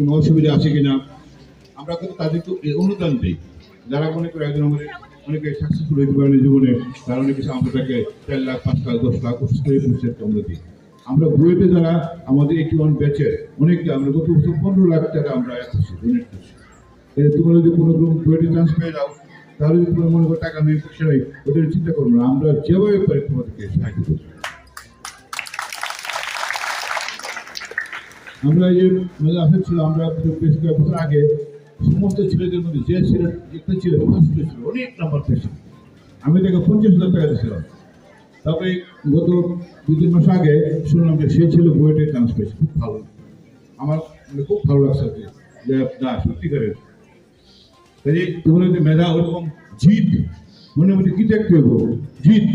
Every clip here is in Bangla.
কোনো অসুবিধা আছে কিনা, আমরা কিন্তু এই অনুদান দিই। যারা মনে করে একজন আমাদের অনেকে সাকসেসফুল হইতে পারেন জীবনে, তারা অনেক কিছু আমাদের তাকে চার লাখ, পাঁচ লাখ, দশ লাখ করে আমরা দিই। আমরা বুয়েটে যারা আমাদের এইটি ওয়ান ব্যাচের অনেকটা আমরা গত বছর পনেরো লাখ টাকা আমরা করছি ডোনেট করছি। তোমরা যদি কোনো রকম বুয়েটে চান্স পেয়ে যাও, তাহলে যদি তোমরা মনে করো টাকা নেই, পয়সা নেই, ওদের চিন্তা করব না, আমরা যেভাবে পারি তোমাদেরকে সাহায্য করব। আমরা যে মেলা আসা ছিল আমরা কয়েক বছর আগে, সমস্ত ছেলেদের মধ্যে যে ছেলে, একটা ছেলে ফার্স্ট অনেক নাম্বার পেয়েছে। আমি তাকে পঞ্চাশ হাজার টাকা দিয়েছিলাম। তারপরে গত দু তিন মাস আগে শুনলাম যে সে ছিল বুয়েটে চান্স পেয়েছে খুব ভালো। আমার মানে খুব ভালো লাগছে আর কি, যে না সত্যিকারের কাজে তোমার যদি মেধা ওরকম জিত মনে মনে কি দেখতে হব জিত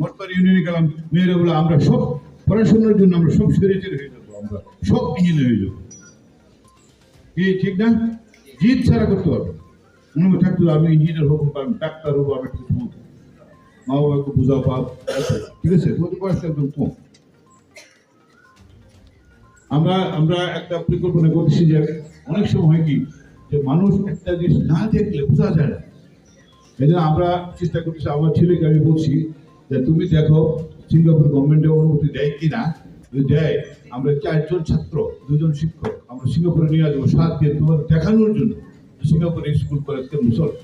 মটপার ইউনিয়নে গেলাম, মেয়েরা বলে, আমরা সব পড়াশোনার জন্য আমরা সব সেরেচের হয়ে যাব। আমরা হয়ে যাব। কি, ঠিক না? ছাড়া করতে পারব মনে থাকতো আমি ইঞ্জিনিয়ার হব আমি ডাক্তার হব, আমি মা বাবাকে পাব ঠিক আছে একদম কম। আমরা আমরা একটা পরিকল্পনা করছি যে অনেক সময় কি, যে মানুষ একটা জিনিস না দেখলে বোঝা যায় না। এই জন্য আমরা চেষ্টা করতেছি, আমার ছেলেকে আমি বলছি যে তুমি দেখো, সিঙ্গাপুর গভর্নমেন্টের অনুমতি দেয় কিনা? যদি দেয় আমরা চারজন ছাত্র, দুজন শিক্ষক, আমরা সিঙ্গাপুরে নিয়ে আসব, সাত দিন তোমার দেখানোর জন্য। সিঙ্গাপুরে স্কুল কলেজ কেমন চলে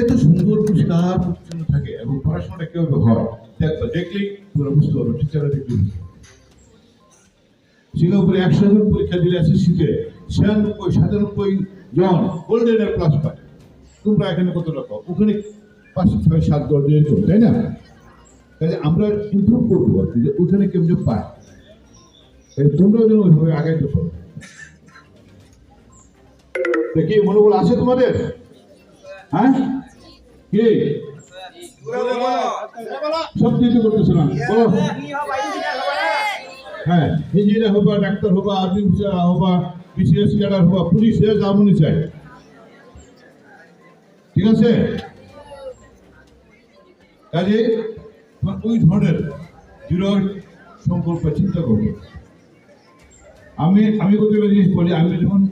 এত সুন্দর পরিষ্কার পরিচ্ছন্ন থাকে এবং পড়াশোনাটা কীভাবে হয়, দেখবা, দেখলেই তোমরা বুঝতে পারবে টিচাররা দেখলে সিঙ্গাপুরে একশো জন পরীক্ষা দিলে এসএসসিতে ছিয়ানব্বই, সাতানব্বই জন গোল্ডেন এর প্লাস পায়। তোমরা এখানে কত টাকা? ওখানে পাঁচ, ছয়, সাত দশ এরকম, তাই না? তাহলে আমরা ইমপ্রুভ করব আর কি, যে ওখানে কেমনি পায়। তোমরাও যেন ওইভাবে আগাইতে পারো। কি, মনোবল আছে তোমাদের? হ্যাঁ? কি? হ্যাঁ ইঞ্জিনিয়ার হবা, ডাক্তার হবা হবা পুলিশ চাই ঠিক আছে? কাজে? ওই ধরনের দৃঢ় সংকল্প চিন্তা করব। আমি আমি কত জিনিস বলি, আমি যখন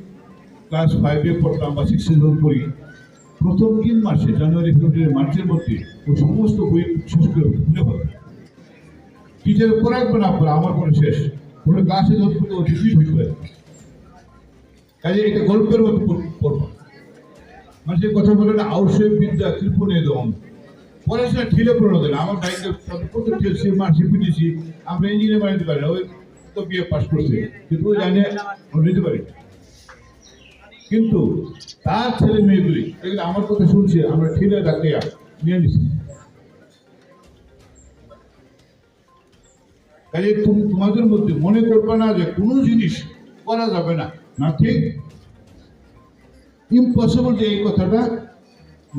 ক্লাস ফাইভে পড়তাম বা সিক্সে যখন পড়ি, প্রথম তিন মাসে জানুয়ারি ফেব্রুয়ারি মার্চের মধ্যে ও সমস্ত বই শেষ করে খুলে হবে টিচার পড়াকবে না পড়া আমার পরে শেষ। কোনো ক্লাসে যত ও কিছুই হয়ে কাজে এটা গল্পের মতো পড়- পড়বা মানুষের কথা বলে না আউসে বিদ্যা কৃপণে দম। পড়াশোনা ঠেলে পড়ো দেন আমার বাইকে কত ঠেলছি মারছি পিটেছি আমরা ইঞ্জিনিয়ার বানাতে পারি ওই তো বিয়ে পাস করছে। কিন্তু জানে নিতে পারি। কিন্তু তার ছেলে মেয়েগুলি, এগুলো আমার কথা শুনছে, আমরা ঠেলে ডাকে নিয়ে নিচ্ছি কাজে তুমি তোমাদের মধ্যে মনে করবে না যে কোনো জিনিস করা যাবে না। না ঠিক? ইম্পসিবল যে এই কথাটা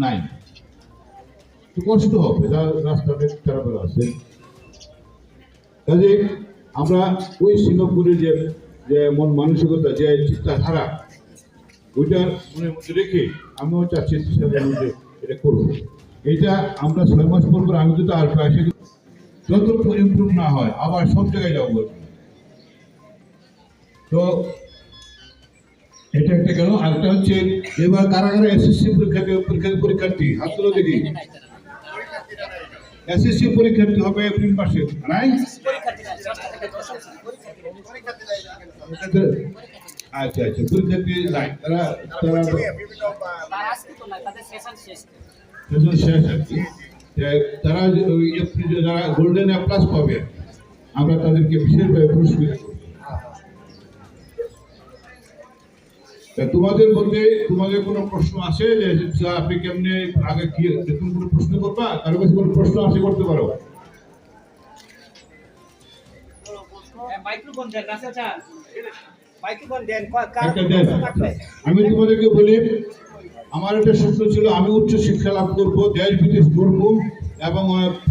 নাই। কষ্ট হবে আছে। কাজে আমরা ওই যে যে মন মানসিকতা, যে চিন্তাধারা ওইটার মনের মধ্যে রেখে আমিও চাচ্ছি মধ্যে এটা করব। এটা আমরা ছয় মাস পর আমি আর ইমপ্রুভ না হয়, আবার সব জায়গায় যাব। তো এটা একটা গেল আরেকটা হচ্ছে, এবার কারা কারা এসএসসি পরীক্ষা পরীক্ষা, পরীক্ষার্থী, হাত তুলে দেখি। এসএসসি পরীক্ষার্থী হবে এপ্রিল মাসে নাই আচ্ছা আচ্ছা পরীক্ষার্থী নাই তারা তারা সেশন শেষ আর কি। যে তারা যারা গোল্ডেন অ্যাপ্লাস পাবে আমরা তাদেরকে বিশেষভাবে পুরস্কৃত তোমাদের মধ্যে তোমাদের কোনো প্রশ্ন আছে যে আপনি কেমনে আগে কি তুমি কোনো প্রশ্ন করবা? কারও কাছে কোনো প্রশ্ন আছে করতে পারো? দেন আমি তোমাদেরকে বলি আমার একটা স্বপ্ন ছিল আমি উচ্চ শিক্ষা লাভ করব দেশ বিদেশ ঘুরবো এবং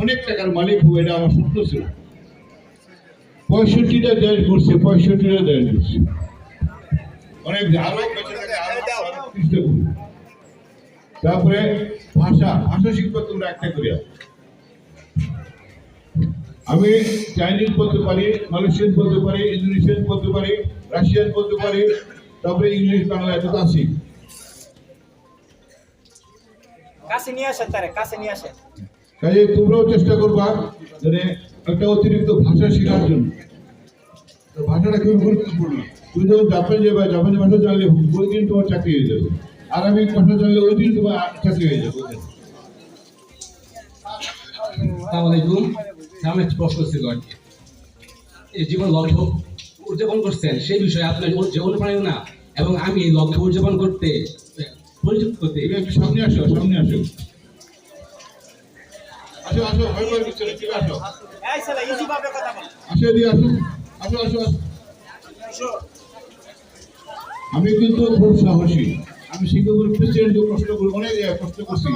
অনেক টাকার মালিক হব এটা আমার স্বপ্ন ছিল। পঁয়ষট্টিটা দেশ ঘুরছে পঁয়ষট্টিটা দেশ ঘুরছে। অনেক আরও। তারপরে ভাষা ভাষা শিখবে তোমরা একটা করে আমি চাইনিজ বলতে পারি মালয়েশিয়ান বলতে পারি ইন্দোনেশিয়ান বলতে পারি রাশিয়ান বলতে পারি তারপরে ইংলিশ বাংলা এটা আছি কাছে নিয়ে আসেন তারে কাছে নিয়ে আসেন। কাজে তোমরাও চেষ্টা করবা মানে একটা অতিরিক্ত ভাষা শেখার জন্য। ভাষাটা খুবই গুরুত্বপূর্ণ। তুমি যখন জাপান যাবে জাপানি ভাষা জানলে ওই দিন তোমার চাকরি হয়ে যাবে। আরবিক ভাষা জানলে ওই দিন তোমার চাকরি হয়ে যাবে ওই দিন। আমার প্রশ্ন ছিল আর কি। এই জীবন লক্ষ্য উদযাপন করছেন সেই বিষয়ে আপনার ওর যে অনুপ্রেরণা এবং আমি এই লক্ষ্য উদযাপন করতে পরিচিত করতে সামনে আসো সামনে আসো। আসো আসো ভয় ভয় কিছু আসো এই ছেলে ইজি ভাবে কথা বল। আসো এদিকে আসো আসো আসো। আসো। আমি কিন্তু খুব সাহসী। আমি শিক্ষক প্রেসিডেন্ট কষ্ট করি অনেক কষ্ট করছি।